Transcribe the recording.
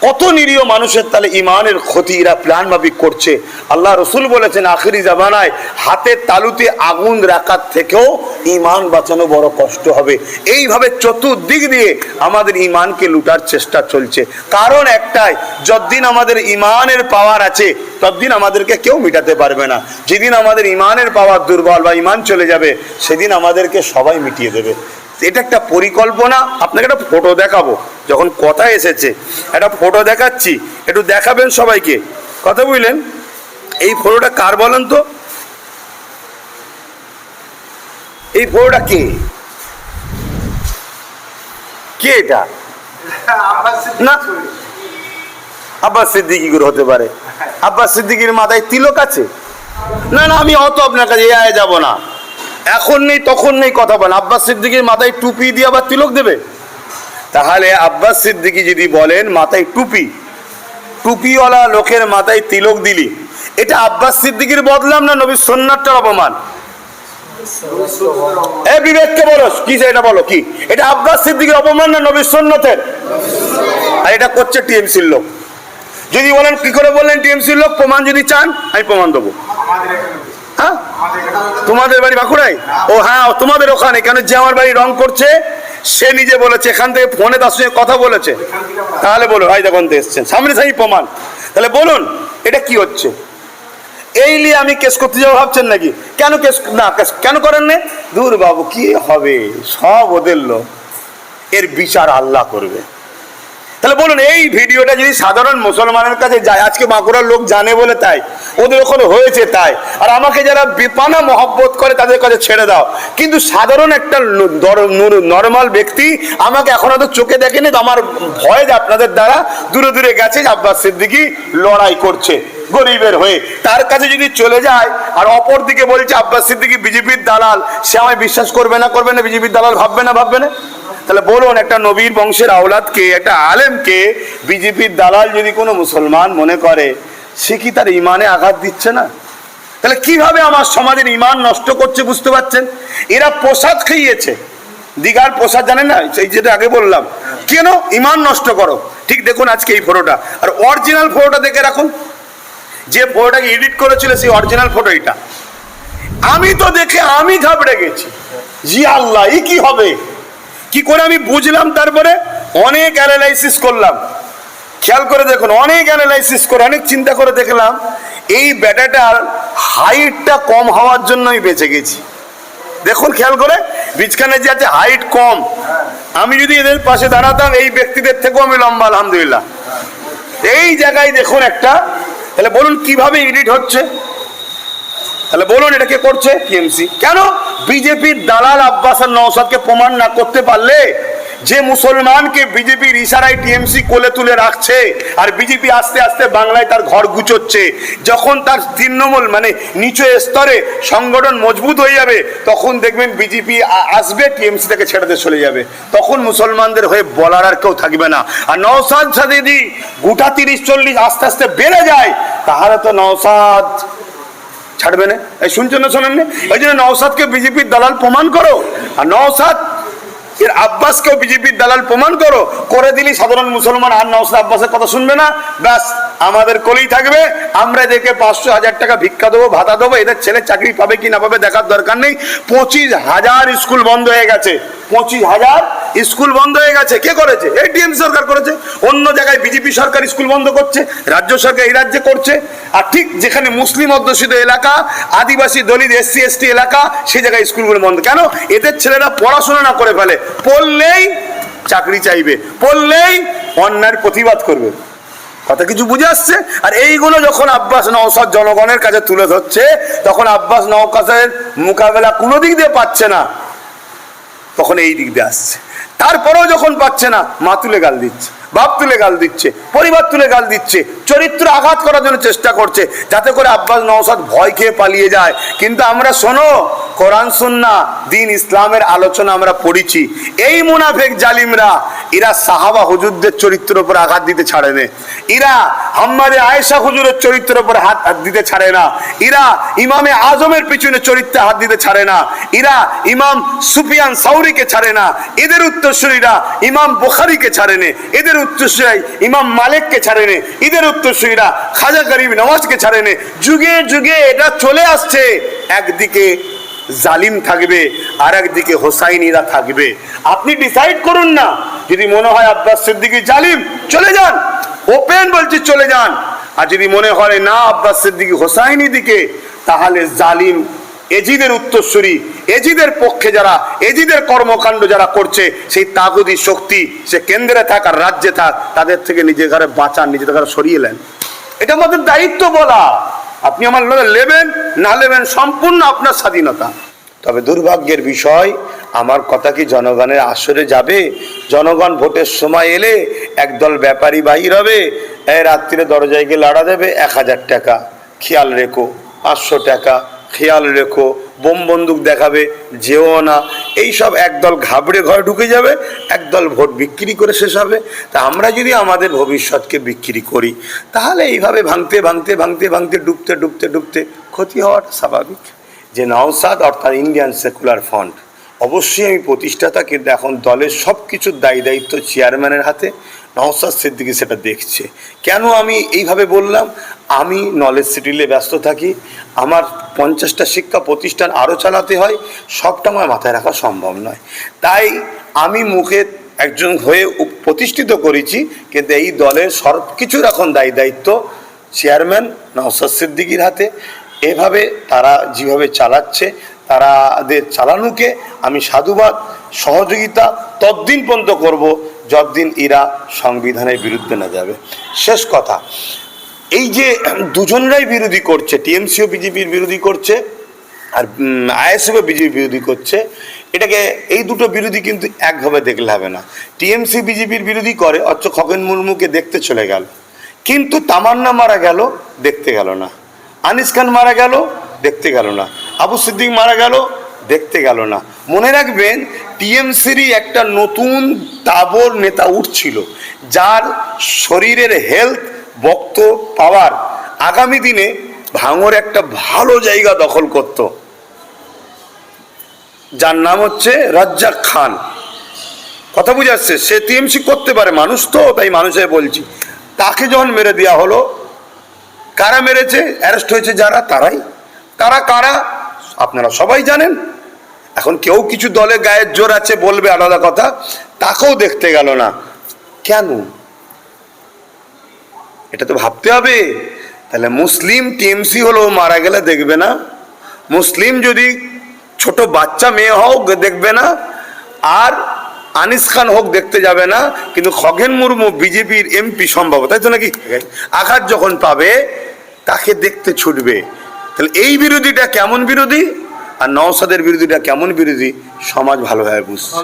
কত নিরীহ মানুষের তাহলে ইমানের ক্ষতি এরা প্ল্যান মাফিক করছে। আল্লাহ রসুল বলেছেন, আখেরি জামানায় হাতের তালুতে আগুন রাখার থেকেও ইমান বাঁচানো বড় কষ্ট হবে। এইভাবে চতুর্দিক দিয়ে আমাদের ইমানকে লুটার চেষ্টা চলছে। কারণ একটাই, যতদিন আমাদের ইমানের পাওয়ার আছে, ততদিন আমাদেরকে কেউ মিটাতে পারবে না। যেদিন আমাদের ইমানের পাওয়ার দুর্বল বা ইমান চলে যাবে, সেদিন আমাদেরকে সবাই মিটিয়ে দেবে। এটা একটা পরিকল্পনা। আপনাকে একটা ফটো দেখাবো। যখন কথা এসেছে একটা ফটো দেখাচ্ছি একটু দেখাবেন সবাইকে। কথা বুঝলেন? এই ফটোটা কার বলেন তো? এই ফটোটা কে? কে এটা? না। আব্বাস সিদ্দিকি করে হতে পারে। আব্বাস সিদ্দিকির মাথায় তিলক আছে? না না আমি অত আপনার কাছে এ আয় যাব না। এখন নেই তখন নেই কথা বলেন। আব্বাস সিদ্দিকির মাথায় টুপি দিয়ে আবার তিলক দেবে? তাহলে আব্বাস সিদ্দিকি যদি বলেন, মাথায় টুপি, টুপিওয়ালা লোকের মাথায় তিলক দিলি, এটা আব্বাস সিদ্দিকির বদলাম না নবীর সন্ন্যাটার অপমান? এ বিবেককে বলো, কি এটা বলো, কি? এটা আব্বাস সিদ্দিকির অপমান না নবীর সন্ন্যতের? আর এটা করছে টিএমসির লোক। যদি বলেন, কি করে বললেন টিএমসির লোক? প্রমাণ যদি চান, আমি প্রমাণ দেবো। হ্যাঁ? তোমাদের বাড়ি বাঁকুড়ায়? ও হ্যাঁ তোমাদের ওখানে, কেন যে আমার বাড়ি রং করছে? সে নিজে বলেছে, এখান থেকে ফোনে তার সঙ্গে কথা বলেছে, তাহলে বলুন ভাই দেখুন এসছেন। সামনে সামনে প্রমাণ। তাহলে বলুন, এটা কি হচ্ছে? এই নিয়ে আমি কেস করতে যাব ভাবছেন নাকি? কেন কেস, না, কেস কেন করেন নে? দূর বাবু, কি হবে? সব ওদের লোক। এর বিচার আল্লাহ করবে। তাহলে বলুন, এই ভিডিওটা যদি সাধারণ মুসলমানের কাছে যায়, আজকে বাঁকুড়ার লোক জানে বলে তাই, ওদের ওখানে হয়েছে তাই। আর আমাকে যারা বিপানা মহব্বত করে তাদের কাছে ছেড়ে দাও। কিন্তু সাধারণ একটা নর্মাল ব্যক্তি আমাকে এখন হয়তো চোখে দেখেনি, তো আমার ভয় যে আপনাদের দ্বারা দূরে দূরে গেছে আব্বাস সিদ্দিকি লড়াই করছে গরিবের হয়ে। তার কাছে যদি চলে যায়, আর অপর দিকে বলছে, আব্বাস সিদ্দিকি বিজেপির দালাল, সে আমায় বিশ্বাস করবে না করবে না, বিজেপির দালাল ভাববে না ভাববে না। তাহলে বলুন, একটা নবীর বংশের আওলাদকে একটা আলেমকে বিজেপির দালাল যদি কোনো মুসলমান মনে করে, সে কি তার ইমানে আঘাত দিচ্ছে না? তাহলে কীভাবে আমার সমাজের ইমান নষ্ট করছে বুঝতে পারছেন? এরা প্রসাদ খাইয়েছে। দীঘার প্রসাদ, জানেন না? সেই যেটা আগে বললাম। কেন? ইমান নষ্ট করো। ঠিক দেখুন আজকে এই ফটোটা আর অরিজিনাল ফটোটা দেখে রাখুন। যে ফটোটাকে এডিট করেছিল সেই অরিজিনাল ফটো এটা আমি তো দেখে আমি ঘাবড়ে গেছি। জি আল্লাহ এই কি হবে? কি করে আমি বুঝলাম তারপরে? অনেক অ্যানালাইসিস করলাম। খেয়াল করে দেখুন, অনেক অ্যানালাইসিস করে, অনেক চিন্তা করে দেখলাম, এই ব্যাটাটার হাইটটা কম হওয়ার জন্য আমি বেঁচে গেছি। দেখুন, খেয়াল করে, বীজখানে যে আছে হাইট কম। আমি যদি এদের পাশে দাঁড়াতাম, এই ব্যক্তিদের থেকেও আমি লম্বা, আলহামদুলিল্লাহ। এই জায়গায় দেখুন একটা, তাহলে বলুন কীভাবে এডিট হচ্ছে? তাহলে বলুন এটা কে করছে? টিএমসি কেন? বিজেপির দালাল আব্বাস আর নওসাদকে প্রমাণ না করতে পারলে যে মুসলমানকে বিজেপির ইশারায় টিএমসি কোলে তুলে রাখছে আর বিজেপি আস্তে আস্তে বাংলায় তার ঘর গুছোচ্ছে, যখন তার তৃণমূল মানে নিচু স্তরে সংগঠন মজবুত হয়ে যাবে, তখন দেখবেন বিজেপি আসবে টিএমসি থেকে ছেড়ে চলে যাবে। তখন মুসলমানদের হয়ে বলার আর কেউ থাকবে না। আর নওসাদ সাদি গোটা তিরিশ চল্লিশ আস্তে আস্তে বেড়ে যায়, তাহলে তো নওসাদ ছাড়বে না। এই শুনছেন না শোনেন না ওই জন্য নওসাদকে বিজেপির দালাল প্রমাণ করো। আর নওসাদ এর আব্বাসকেও বিজেপির দালাল প্রমাণ করো, করে দিলি সাধারণ মুসলমান আর নওসাদ আব্বাসের কথা শুনবে না। ব্যাস, আমাদের কোলেই থাকবে। আমরা এদেরকে পাঁচশো হাজার টাকা ভিক্ষা দেবো, ভাতা দেবো, এদের ছেলে চাকরি পাবে কি না পাবে দেখার দরকার নেই। পঁচিশ হাজার স্কুল বন্ধ হয়ে গেছে। পঁচিশ হাজার স্কুল বন্ধ হয়ে গেছে। কে করেছে? এটিএম সরকার করেছে। অন্য জায়গায় বিজেপি সরকার স্কুল বন্ধ করছে, রাজ্য সরকার এই রাজ্যে করছে। আর ঠিক যেখানে মুসলিম অধ্যুষিত এলাকা, আদিবাসী দলিত এসসি, এসটি এলাকা সেই জায়গায় স্কুলগুলো বন্ধ। কেন? এদের ছেলেরা পড়াশোনা না করে ফেলে। পড়লেই চাকরি চাইবে, পড়লেই অন্যায়ের প্রতিবাদ করবে। কথা কিছু বুঝে আসছে? আর এইগুলো যখন আব্বাস নওসাদ জনগণের কাছে তুলে ধরছে, তখন আব্বাস নওকাসের মোকাবেলা কোনো দিক দিয়ে পাচ্ছে না। তখন এই দিক দিয়ে আসছে। তারপরেও যখন পাচ্ছে না, মা তুলে গাল দিচ্ছে, বাপ তুলে গাল দিচ্ছে, পরিবার তুলে গাল দিচ্ছে, চরিত্র আঘাত করার জন্য চেষ্টা করছে, যাতে করে আব্বাস নওসাদ ভয় খেয়ে পালিয়ে যায়। কিন্তু আমরা শোনো কোরআন সুন্না দিন ইসলামের আলোচনা আমরা পড়েছি। এই মুনাফেক জালিমরা, এরা সাহাবা হুজুরদের চরিত্রের উপর আঘাত দিতে ছাড়ে না। এরা হাম্মারে আয়েশা হুজুরের চরিত্রের উপর হাত দিতে ছাড়ে না। এরা ইমামে আজমের পিছনে চরিত্রে হাত দিতে ছাড়ে না। এরা ইমাম সুফিয়ান সাউরিকে ছাড়ে না। এদের উত্তরসূরীরা ইমাম বুখারিকে ছাড়ে না। এদের উত্তরসূরি ইমাম মালিককে ছাড়ে না। এদের উত্তরসূরীরা খাজা গরিব নওয়াজকে ছাড়ে না। যুগে যুগে এটা চলে আসছে। একদিকে জালিম থাকবে আর একদিকে হোসাইনিরা থাকবে। আপনি ডিসাইড করুন না, যদি মনে হয় আব্বাস সিদ্দিকি জালিম, চলে যান। ওপেন বলছি, চলে যান। আর যদি মনে হয় না আব্বাস সিদ্দিকি হোসাইনি দিকে, তাহলে জালিম এজিদের উত্তরসূরি, এজিদের পক্ষে যারা, এজিদের কর্মকাণ্ড যারা করছে, সেই তাগুদি শক্তি, সে কেন্দ্রে থাক আর রাজ্যে থাক, তাদের থেকে নিজের ঘরে বাঁচান, নিজেদের ঘরে সরিয়ে নেন। এটা আমাদের দায়িত্ব বলা। আপনি আমার লোক লেবেন, না লেবেন, সম্পূর্ণ আপনার স্বাধীনতা। তবে দুর্ভাগ্যের বিষয়, আমার কথা কি জনগণের আসরে যাবে? জনগণ ভোটের সময় এলে একদল ব্যাপারী বাহির হবে এই রাত্রিরে দরজায় গিয়ে লাড়া দেবে এক হাজার টাকা। খেয়াল রেখো, পাঁচশো টাকা, খেয়াল রেখো। বোম বন্দুক দেখাবে, যেও না। এই সব একদল ঘাবড়ে ঘরে ঢুকে যাবে, একদল ভোট বিক্রি করে শেষ হবে। তা আমরা যদি আমাদের ভবিষ্যৎকে বিক্রি করি, তাহলে এইভাবে ভাঙতে ভাঙতে ভাঙতে ভাঙতে, ডুবতে ডুবতে ডুবতে ক্ষতি হওয়াটা স্বাভাবিক। যে নওসাদ অর্থাৎ ইন্ডিয়ান সেকুলার ফান্ড অবশ্যই আমি প্রতিষ্ঠাতা কিন্তু এখন দলের সব কিছুর দায়ী দায়িত্ব চেয়ারম্যানের হাতে নওসাদ সিদ্দিকি সেটা দেখছে। কেন আমি এইভাবে বললাম? আমি নলেজ সিটিলে ব্যস্ত থাকি, আমার পঞ্চাশটা শিক্ষা প্রতিষ্ঠান আরও চালাতে হয়, সবটা আমার মাথায় রাখা সম্ভব নয়। তাই আমি মুখে একজন হয়ে প্রতিষ্ঠিত করেছি, কিন্তু এই দলের সব কিছুর এখন দায়ী দায়িত্ব চেয়ারম্যান নওসাদ সিদ্দিকির হাতে। এভাবে তারা যেভাবে চালাচ্ছে, তারাদের চালানোকে আমি সাধুবাদ, সহযোগিতা ততদিন পর্যন্ত করব। যতদিন এরা সংবিধানের বিরুদ্ধে না যাবে। শেষ কথা, এই যে দুজনরাই বিরোধী করছে টিএমসিও বিজেপির বিরোধী করছে, আর আইএসএফও বিজেপি বিরোধী করছে, এটাকে, এই দুটো বিরোধী কিন্তু একভাবে দেখলে হবে না। টিএমসি, বিজেপির বিরোধী করে, অথচ খগেন মুর্মুকে দেখতে চলে গেল। কিন্তু তামান্না মারা গেল, দেখতে গেল না। আনিস খান মারা গেল, দেখতে গেল না। আবু সিদ্দিক মারা গেল, দেখতে গেল না। মনে রাখবেন টিএমসিরই একটা নতুন তাবর নেতা উঠছিল, যার শরীরের হেলথ বক্ত পাওয়ার আগামী দিনে ভাঙর একটা ভালো জায়গা দখল করত। যার নাম হচ্ছে রাজ্জাক খান। কথা বুঝে আসছে? সে টিএমসি করতে পারে, মানুষ তো, তাই মানুষে বলছি। তাকে যখন মেরে দেওয়া হলো, কারা মেরেছে? অ্যারেস্ট হয়েছে যারা, তারাই। তারা কারা? আপনারা সবাই জানেন। এখন কেউ কিছু দলে গায়ের জোর আছে বলবে আলাদা কথা, তাকেও দেখতে গেল না। কেন? এটা তো ভাবতে হবে। তাহলে মুসলিম টিএমসি হলেও মারা গেলে দেখবে না। মুসলিম যদি ছোট বাচ্চা মেয়ে হোক, দেখবে না। আর আনিস খান হোক, দেখতে যাবে না। কিন্তু খগেন মুর্মু বিজেপির এমপি সম্ভব, তাই তো নাকি? আঘাত যখন পাবে, তাকে দেখতে ছুটবে। তাহলে এই বিরোধীটা কেমন বিরোধী? আর নওসাদের বিরোধীটা কেমন বিরোধী? সমাজ ভালোভাবে বুঝছে।